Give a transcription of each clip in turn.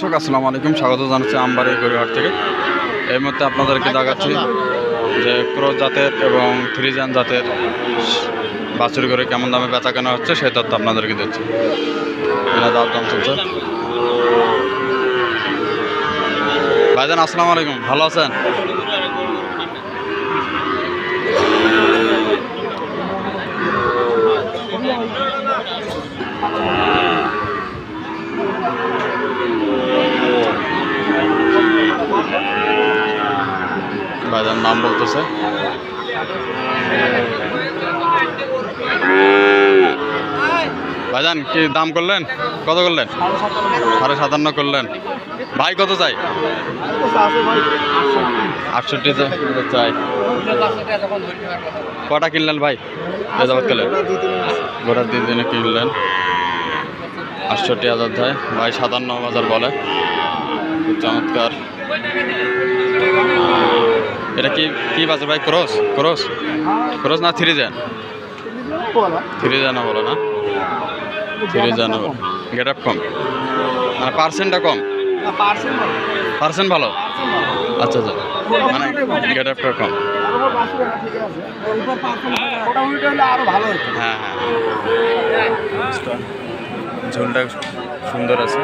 দর্শক, আসসালামু আলাইকুম। স্বাগত জানাচ্ছি আমবাড়ি গড়িহাট থেকে। এই মুহূর্তে আপনাদেরকে দেখাচ্ছি যে ক্রোজ জাতের এবং থ্রিজান জাতের বাছুর করে কেমন দামে বেচা কেনা হচ্ছে, সেই তথ্য আপনাদেরকে দিচ্ছি। দাম দাম চলছে? ভাইজান, আসসালামু আলাইকুম। ভালো আছেন? ভাইজান নাম বলতেছে। ভাইজান, কি দাম করলেন? কত করলেন? সাড়ে সাতান্ন করলেন। ভাই, কত চাই? আটষট্টি চাই। কটা কিনলেন ভাই? যাবত গেলেন গোটার দিন দিনে কিনলেন। আটষট্টি হাজার দেয় ভাই, সাতান্ন হাজার বলে। চমৎকার। এটা কি কি বাজার ভাই? ক্রস ক্রস ক্রস না থ্রি যান থ্রি জানা বলো না। থ্রি জানা গেট আপ কম। মানে পার্সেন্টটা কম? পার্সেন্ট ভালো? আচ্ছা আচ্ছা। মানে গেট আপটা কম। ভালো হ্যাঁ হ্যাঁ। ঝোলটা সুন্দর আছে।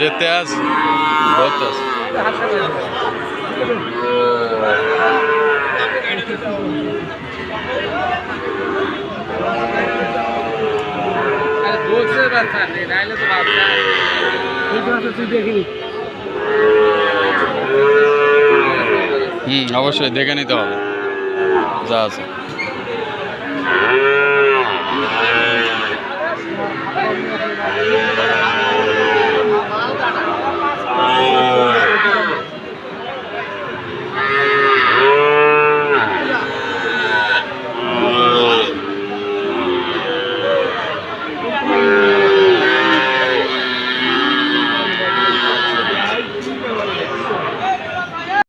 যে তেজ বহুত তেজ তুই দেখিনি হুম অবশ্যই দেখে নিতে হবে। যা আছে।